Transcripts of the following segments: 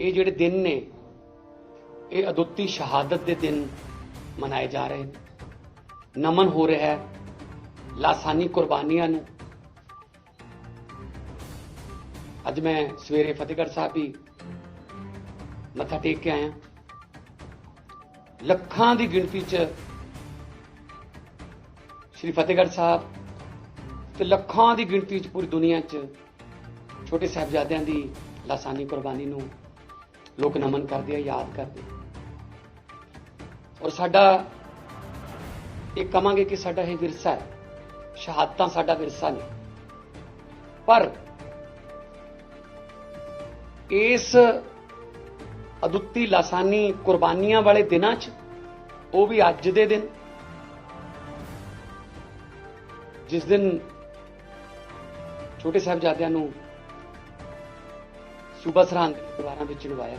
ਇਹ ਜਿਹੜੇ ਦਿਨ ਨੇ, ਇਹ ਅਦੁੱਤੀ ਸ਼ਹਾਦਤ ਦੇ ਦਿਨ ਮਨਾਏ ਜਾ ਰਹੇ ਨੇ। ਨਮਨ ਹੋ ਰਿਹਾ ਹੈ ਲਾਸਾਨੀ ਕੁਰਬਾਨੀਆਂ ਨੂੰ। ਅੱਜ ਮੈਂ ਸਵੇਰੇ ਫਤਿਹਗੜ੍ਹ ਸਾਹਿਬ ਵੀ ਮੱਥਾ ਟੇਕ ਕੇ ਆਇਆ। ਲੱਖਾਂ ਦੀ ਗਿਣਤੀ 'ਚ ਸ੍ਰੀ ਫਤਿਹਗੜ੍ਹ ਸਾਹਿਬ ਤੇ ਲੱਖਾਂ ਦੀ ਗਿਣਤੀ 'ਚ ਪੂਰੀ ਦੁਨੀਆ 'ਚ ਛੋਟੇ ਸਾਹਿਬਜ਼ਾਦਿਆਂ ਦੀ ਲਾਸਾਨੀ ਕੁਰਬਾਨੀ ਨੂੰ ਲੋਕ ਨਮਨ ਕਰਦੇ ਆ, ਯਾਦ ਕਰਦੇ ਔਰ ਸਾਡਾ ਇਹ ਕਹਾਂਗੇ ਕਿ ਸਾਡਾ ਇਹ ਵਿਰਸਾ ਹੈ। ਸ਼ਹਾਦਤਾਂ ਸਾਡਾ ਵਿਰਸਾ ਨੇ। ਪਰ ਇਸ ਅਦੁੱਤੀ ਲਾਸਾਨੀ ਕੁਰਬਾਨੀਆਂ ਵਾਲੇ ਦਿਨਾਂ 'ਚ ਉਹ ਵੀ ਅੱਜ ਦੇ ਦਿਨ, ਜਿਸ ਦਿਨ ਛੋਟੇ ਸਾਹਿਬਜ਼ਾਦਿਆਂ ਨੂੰ ਸੂਬਾ ਸਰਹੰਦ ਦੇ ਪਰਿਵਾਰਾਂ ਵਿੱਚ ਚੁਣਵਾਇਆ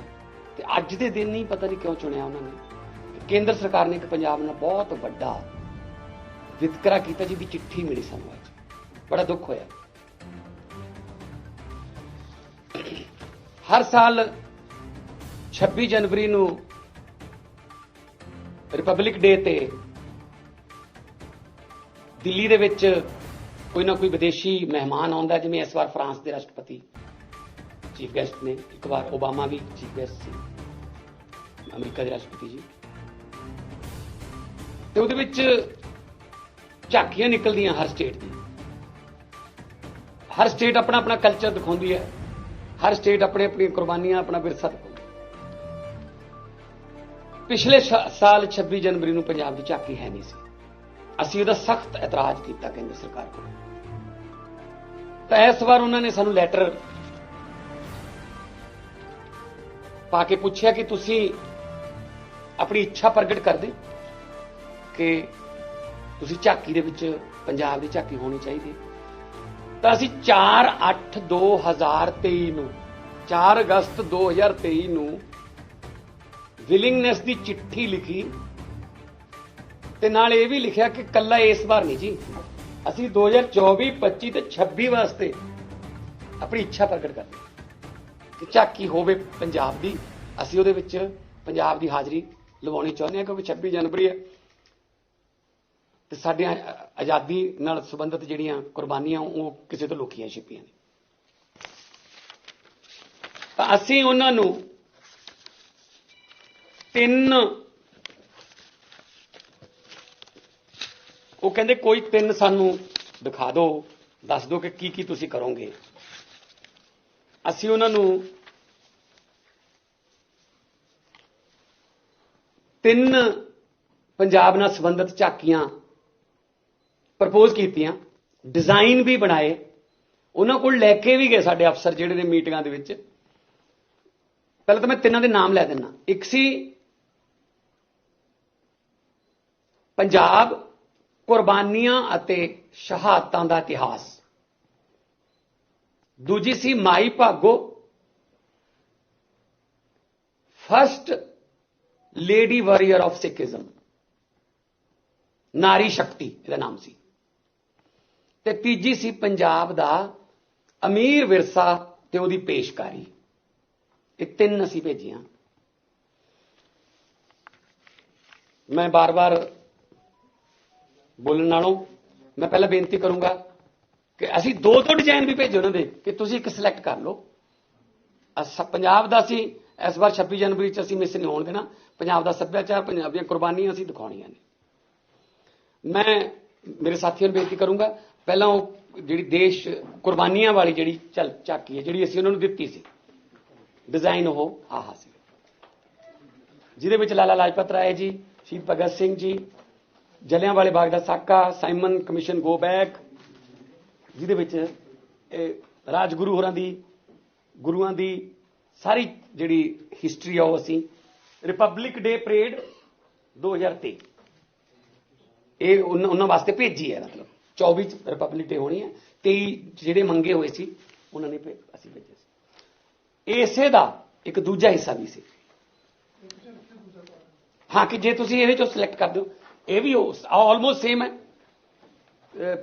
ਤੇ ਅੱਜ ਦੇ ਦਿਨ ਨਹੀਂ ਪਤਾ ਨਹੀਂ ਕਿਉਂ ਚੁਣਿਆ ਉਹਨਾਂ ਨੇ। ਕੇਂਦਰ ਸਰਕਾਰ ਨੇ ਇੱਕ ਪੰਜਾਬ ਨਾਲ ਬਹੁਤ ਵੱਡਾ ਵਿਤਕਰਾ ਕੀਤਾ ਜਿਹਦੀ ਚਿੱਠੀ ਮਿਲੀ ਸਾਨੂੰ ਅੱਜ। ਬੜਾ ਦੁੱਖ ਹੋਇਆ। ਹਰ ਸਾਲ 26 ਜਨਵਰੀ ਨੂੰ ਰਿਪਬਲਿਕ ਡੇ ਤੇ ਦਿੱਲੀ ਦੇ ਵਿੱਚ ਕੋਈ ਨਾ ਕੋਈ ਵਿਦੇਸ਼ੀ ਮਹਿਮਾਨ ਆਉਂਦਾ ਜਿਵੇਂ ਇਸ ਵਾਰ ਫਰਾਂਸ ਦੇ ਰਾਸ਼ਟਰਪਤੀ ਚੀਫ ਗੈਸਟ ਨੇ ਇੱਕ ਵਾਰ ਓਬਾਮਾ ਵੀ ਚੀਫ ਗੈਸਟ ਸੀ ਅਮਰੀਕਾ ਦੇ ਰਾਸ਼ਟਰਪਤੀ ਜੀ ਤੇ ਉਹਦੇ ਵਿੱਚ ਝਾਕੀਆਂ ਨਿਕਲਦੀਆਂ ਹਰ ਸਟੇਟ ਦੀ ਹਰ ਸਟੇਟ ਆਪਣਾ ਆਪਣਾ ਕਲਚਰ ਦਿਖਾਉਂਦੀ ਹੈ ਹਰ ਸਟੇਟ ਆਪਣੇ ਆਪਣੀਆਂ ਕੁਰਬਾਨੀਆਂ ਆਪਣਾ ਵਿਰਸਾ ਦਿਖਾਉਂਦੀ ਪਿਛਲੇ ਸਾਲ 26 ਜਨਵਰੀ ਨੂੰ ਪੰਜਾਬ ਦੀ ਝਾਕੀ ਹੈ ਨਹੀਂ ਸੀ ਅਸੀਂ ਉਹਦਾ ਸਖਤ ਇਤਰਾਜ਼ ਕੀਤਾ ਕੇਂਦਰ ਸਰਕਾਰ ਕੋਲ ਤਾਂ ਇਸ ਵਾਰ ਉਹਨਾਂ ਨੇ ਸਾਨੂੰ ਲੈਟਰ ਪਾ ਕੇ ਪੁੱਛਿਆ ਕਿ ਤੁਸੀਂ ਆਪਣੀ ਇੱਛਾ ਪ੍ਰਗਟ ਕਰਦੇ ਕਿ ਤੁਸੀਂ ਝਾਕੀ ਦੇ ਵਿੱਚ, ਪੰਜਾਬ ਦੀ ਝਾਕੀ ਹੋਣੀ ਚਾਹੀਦੀ ਤਾਂ ਅਸੀਂ 4 8 2023 ਨੂੰ 4 ਅਗਸਤ 2023 ਨੂੰ ਵਿਲਿੰਗਨੈਸ ਦੀ ਚਿੱਠੀ ਲਿਖੀ ਤੇ ਨਾਲ ਇਹ ਵੀ ਲਿਖਿਆ ਕਿ ਕੱਲਾ ਇਸ ਵਾਰ ਨਹੀਂ ਜੀ। ਅਸੀਂ 2024 25 ਤੇ 26 ਵਾਸਤੇ ਆਪਣੀ ਇੱਛਾ ਪ੍ਰਗਟ ਕਰਦੇ ਝਾਕੀ ਹੋਵੇ ਪੰਜਾਬ ਦੀ, ਅਸੀਂ ਉਹਦੇ ਵਿੱਚ ਪੰਜਾਬ ਦੀ ਹਾਜ਼ਰੀ ਲਵਾਉਣੀ ਚਾਹੁੰਦੇ ਹਾਂ ਕਿਉਂਕਿ 26 ਜਨਵਰੀ ਹੈ ਤੇ ਸਾਡੀਆਂ ਆਜ਼ਾਦੀ ਨਾਲ ਸੰਬੰਧਿਤ ਜਿਹੜੀਆਂ ਕੁਰਬਾਨੀਆਂ ਉਹ ਕਿਸੇ ਤੋਂ ਲੁਕੀਆਂ ਛਿਪੀਆਂ ਨੇ ਤਾਂ ਅਸੀਂ ਉਹਨਾਂ ਨੂੰ ਤਿੰਨ ਉਹ ਕਹਿੰਦੇ ਕੋਈ ਤਿੰਨ ਸਾਨੂੰ ਦਿਖਾ ਦਿਓ, ਦੱਸ ਦਿਓ ਕਿ ਕੀ ਕੀ ਤੁਸੀਂ ਕਰੋਗੇ। ਅਸੀਂ ਉਹਨਾਂ ਨੂੰ ਤਿੰਨ ਪੰਜਾਬ ਨਾਲ ਸੰਬੰਧਿਤ ਝਾਕੀਆਂ ਪ੍ਰਪੋਜ਼ ਕੀਤੀਆਂ, ਡਿਜ਼ਾਈਨ ਵੀ ਬਣਾਏ, ਉਹਨਾਂ ਕੋਲ ਲੈ ਕੇ ਵੀ ਗਏ ਸਾਡੇ ਅਫਸਰ ਜਿਹੜੇ ਨੇ ਮੀਟਿੰਗਾਂ ਦੇ ਵਿੱਚ। ਪਹਿਲਾਂ ਤਾਂ ਮੈਂ ਤਿੰਨਾਂ ਦੇ ਨਾਮ ਲੈ ਦਿੰਨਾ ਇੱਕ ਸੀ ਪੰਜਾਬ ਕੁਰਬਾਨੀਆਂ ਅਤੇ ਸ਼ਹਾਦਤਾਂ ਦਾ ਇਤਿਹਾਸ। ਦੂਜੀ ਸੀ Mai Bhago. First lady warrior of Sikhism ਨਾਰੀ ਸ਼ਕਤੀ, ਇਹਦਾ ਨਾਮ ਸੀ। ਤੇ ਤੀਜੀ ਸੀ ਪੰਜਾਬ ਦਾ ਅਮੀਰ ਵਿਰਸਾ ਤੇ ਉਹਦੀ ਪੇਸ਼ਕਾਰੀ। ਇਹ ਤਿੰਨ ਅਸੀਂ ਭੇਜੀਆਂ। ਮੈਂ ਬਾਰ-ਬਾਰ ਬੋਲਣ ਨਾਲੋਂ ਮੈਂ ਪਹਿਲਾਂ ਬੇਨਤੀ ਕਰੂੰਗਾ ਕਿ ਅਸੀਂ ਦੋ ਦੋ ਡਿਜ਼ਾਈਨ ਵੀ ਭੇਜੇ ਉਹਨਾਂ ਦੇ ਕਿ ਤੁਸੀਂ ਇੱਕ ਸਿਲੈਕਟ ਕਰ ਲਓ। ਪੰਜਾਬ ਦਾ ਸੀ, ਇਸ ਵਾਰ 26 ਜਨਵਰੀ ਚ ਅਸੀਂ ਮਿਸ ਨਹੀਂ ਹੋਣ ਦੇਣਾ। ਪੰਜਾਬ ਦਾ ਸੱਭਿਆਚਾਰ, ਪੰਜਾਬ ਦੀਆਂ ਕੁਰਬਾਨੀਆਂ ਅਸੀਂ ਦਿਖਾਉਣੀਆਂ ਨੇ। ਮੈਂ, ਮੇਰੇ ਸਾਥੀਆਂ ਨੂੰ ਬੇਨਤੀ ਕਰੂੰਗਾ, ਪਹਿਲਾਂ ਉਹ ਜਿਹੜੀ ਦੇਸ਼ ਕੁਰਬਾਨੀਆਂ ਵਾਲੀ ਜਿਹੜੀ ਚੱਲ ਝਾਕੀ ਹੈ, ਜਿਹੜੀ ਅਸੀਂ ਉਹਨਾਂ ਨੂੰ ਦਿੱਤੀ ਸੀ ਡਿਜ਼ਾਈਨ ਉਹ ਆਹਾ ਸੀ। ਜਿਹਦੇ ਵਿੱਚ ਲਾਲਾ ਲਾਜਪਤ ਰਾਏ ਜੀ, ਸ਼ਹੀਦ ਭਗਤ ਸਿੰਘ ਜੀ ਜਲਿਆਂ ਵਾਲੇ ਬਾਗ ਦਾ ਸਾਕਾ, ਸਾਈਮਨ ਕਮਿਸ਼ਨ ਗੋ ਬੈਕ ਜਿਹਦੇ ਵਿੱਚ ਇਹ ਰਾਜਗੁਰੂ ਹੋਰਾਂ ਦੀ, ਗੁਰੂਆਂ ਦੀ ਸਾਰੀ ਜਿਹੜੀ ਹਿਸਟਰੀ ਆ ਉਹ ਅਸੀਂ ਰਿਪਬਲਿਕ ਡੇ ਪਰੇਡ 2023 ਇਹ ਉਹਨਾਂ ਉਹਨਾਂ ਵਾਸਤੇ ਭੇਜੀ ਹੈ, ਮਤਲਬ 24 ਚ ਰਿਪਬਲਿਕ ਡੇ ਹੋਣੀ ਹੈ 23 ਜਿਹੜੇ ਮੰਗੇ ਹੋਏ ਸੀ, ਉਹਨਾਂ ਨੇ ਭੇ- ਅਸੀਂ ਭੇਜੇ ਸੀ। ਇਸੇ ਦਾ ਇੱਕ ਦੂਜਾ ਹਿੱਸਾ ਵੀ ਸੀ। ਹਾਂ, ਕਿ ਜੇ ਤੁਸੀਂ ਇਹਦੇ ਚੋਂ ਸਿਲੈਕਟ ਕਰ ਦਿਓ, ਇਹ ਵੀ ਆਲਮੋਸਟ ਸੇਮ ਹੈ।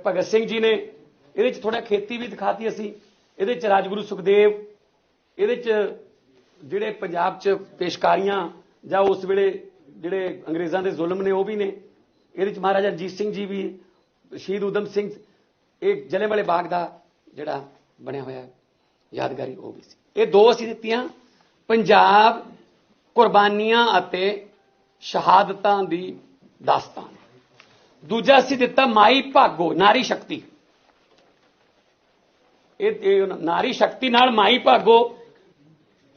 ਭਗਤ ਸਿੰਘ ਜੀ ਨੇ ਇਹਦੇ ਚ ਥੋੜਾ ਖੇਤੀ ਵੀ ਦਿਖਾਤੀ ਅਸੀਂ। ਇਹਦੇ ਚ ਰਾਜਗੁਰੂ ਸੁਖਦੇਵ, ਇਹਦੇ ਚ ਜਿਹੜੇ ਪੰਜਾਬ 'ਚ ਪੇਸ਼ਕਾਰੀਆਂ ਜਾਂ ਉਸ ਵੇਲੇ ਜਿਹੜੇ ਅੰਗਰੇਜ਼ਾਂ ਦੇ ਜ਼ੁਲਮ ਨੇ ਉਹ ਵੀ ਨੇ। ਇਹਦੇ 'ਚ ਮਹਾਰਾਜਾ ਰਣਜੀਤ ਸਿੰਘ ਜੀ ਵੀ, ਸ਼ਹੀਦ ਊਧਮ ਸਿੰਘ, ਇਹ ਵਾਲੇ ਬਾਗ ਦਾ ਜਿਹੜਾ ਬਣਿਆ ਹੋਇਆ ਯਾਦਗਾਰੀ ਉਹ ਵੀ ਸੀ। ਇਹ ਦੋ ਅਸੀਂ ਦਿੱਤੀਆਂ, ਪੰਜਾਬ ਕੁਰਬਾਨੀਆਂ ਅਤੇ ਸ਼ਹਾਦਤਾਂ ਦੀ ਦਾਸਤਾਨ। ਦੂਜਾ ਅਸੀਂ ਦਿੱਤਾ ਮਾਈ ਭਾਗੋ, ਨਾਰੀ ਸ਼ਕਤੀ। ਇਹ ਨਾਰੀ ਸ਼ਕਤੀ ਨਾਲ ਮਾਈ ਭਾਗੋ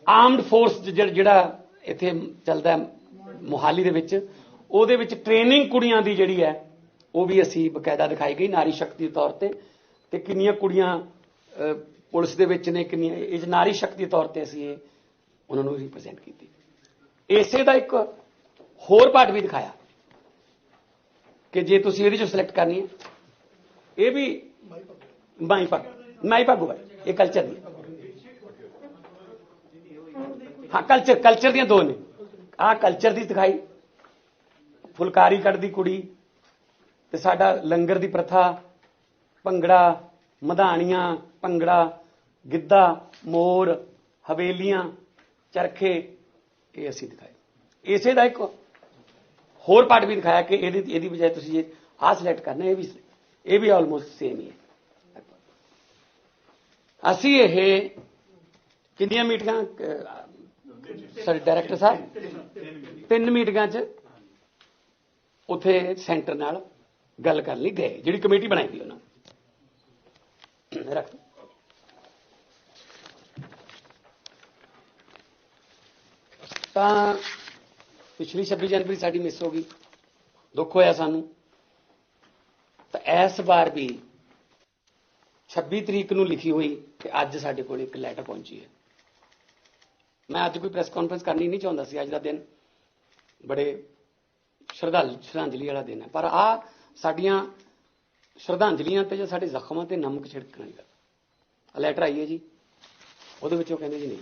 ਆਰਮਡ ਫੋਰਸ ਜਿਹੜਾ ਇੱਥੇ ਚੱਲਦਾ ਹੈ ਮੋਹਾਲੀ ਦੇ ਵਿੱਚ, ਉਹਦੇ ਵਿੱਚ ਟ੍ਰੇਨਿੰਗ ਕੁੜੀਆਂ ਦੀ ਜਿਹੜੀ ਹੈ, ਉਹ ਵੀ ਅਸੀਂ ਬਕਾਇਦਾ ਦਿਖਾਈ ਗਈ ਨਾਰੀ ਸ਼ਕਤੀ ਦੇ ਤੌਰ ਤੇ ਤੇ ਕਿੰਨੀਆਂ ਕੁੜੀਆਂ ਪੁਲਿਸ ਦੇ ਵਿੱਚ ਨੇ, ਕਿੰਨੀਆਂ, ਇਹ ਨਾਰੀ ਸ਼ਕਤੀ ਤੌਰ ਤੇ ਅਸੀਂ ਇਹ ਉਹਨਾਂ ਨੂੰ ਰਿਪਰੈਜ਼ੈਂਟ ਕੀਤੀ। ਇਸੇ ਦਾ ਇੱਕ ਹੋਰ ਪਾਰਟ ਵੀ ਦਿਖਾਇਆ ਕਿ ਜੇ ਤੁਸੀਂ ਇਹਦੇ ਚੋਂ ਸਿਲੈਕਟ ਕਰਨੀ ਹੈ, ਇਹ ਵੀ ਮਾਈ ਮੈਂ ਮਾਈ ਪੱਗ ਹੋਵੇ ਇਹ ਕਲਚਰ ਦੀ। ਹਾਂ ਕਲਚਰ ਕਲਚਰ ਦੀਆਂ ਦੋ ਨੇ। ਆਹ ਕਲਚਰ ਦੀ ਦਿਖਾਈ। ਫੁਲਕਾਰੀ ਕੱਢਦੀ ਕੁੜੀ ਤੇ ਸਾਡਾ ਲੰਗਰ ਦੀ ਪ੍ਰਥਾ, ਭੰਗੜਾ, ਮਧਾਣੀਆਂ, ਭੰਗੜਾ, ਗਿੱਧਾ, ਮੋਰ, ਹਵੇਲੀਆਂ, ਚਰਖੇ, ਇਹ ਅਸੀਂ ਦਿਖਾਏ। ਇਸੇ ਦਾ ਇੱਕ ਹੋਰ ਪਾਰਟ ਵੀ ਦਿਖਾਇਆ ਕਿ ਇਹਦੀ ਇਹਦੀ ਬਜਾਏ ਤੁਸੀਂ ਇਹ ਆਹ ਸਿਲੈਕਟ ਕਰਨਾ, ਇਹ ਵੀ ਇਹ ਵੀ ਆਲਮੋਸਟ ਸੇਮ ਹੀ ਹੈ। ਅਸੀਂ ਇਹ ਕਿੰਨੀਆਂ ਮੀਟਿੰਗਾਂ ਸਰ ਡਾਇਰੈਕਟਰ ਸਾਹਿਬ? ਤਿੰਨ ਮੀਟਿੰਗਾਂ 'ਚ ਉਥੇ ਸੈਂਟਰ ਨਾਲ ਗੱਲ ਕਰਨ ਲਈ ਗਏ, ਜਿਹੜੀ ਕਮੇਟੀ ਬਣਾਈ ਸੀ ਉਹਨਾਂ ਨੇ। ਰੱਖ ਤਾਂ ਪਿਛਲੀ 26 ਜਨਵਰੀ ਸਾਡੀ ਮਿਸ ਹੋ ਗਈ, ਦੁੱਖ ਹੋਇਆ ਸਾਨੂੰ। ਤਾਂ ਇਸ ਵਾਰ ਵੀ 26 ਤਰੀਕ ਨੂੰ ਲਿਖੀ ਹੋਈ ਤੇ ਅੱਜ ਸਾਡੇ ਕੋਲ ਇੱਕ ਲੈਟਰ ਪਹੁੰਚੀ ਹੈ। ਮੈਂ ਅੱਜ ਕੋਈ ਪ੍ਰੈਸ ਕਾਨਫਰੰਸ ਕਰਨੀ ਨਹੀਂ ਚਾਹੁੰਦਾ ਸੀ, ਅੱਜ ਦਾ ਦਿਨ ਬੜੇ ਸ਼ਰਧਾਲ, ਸ਼ਰਧਾਂਜਲੀ ਵਾਲਾ ਦਿਨ ਹੈ। ਪਰ ਆ ਸਾਡੀਆਂ ਸ਼ਰਧਾਂਜਲੀਆਂ ਤੇ ਜਾਂ ਸਾਡੇ ਜ਼ਖਮਾਂ ਤੇ ਨਮਕ ਛਿੜਕਣ ਵਾਲੀ ਗੱਲ। ਲੈਟਰ ਆਈ ਹੈ ਜੀ, ਉਹਦੇ ਵਿੱਚ ਉਹ ਕਹਿੰਦੇ ਜੀ ਨਹੀਂ।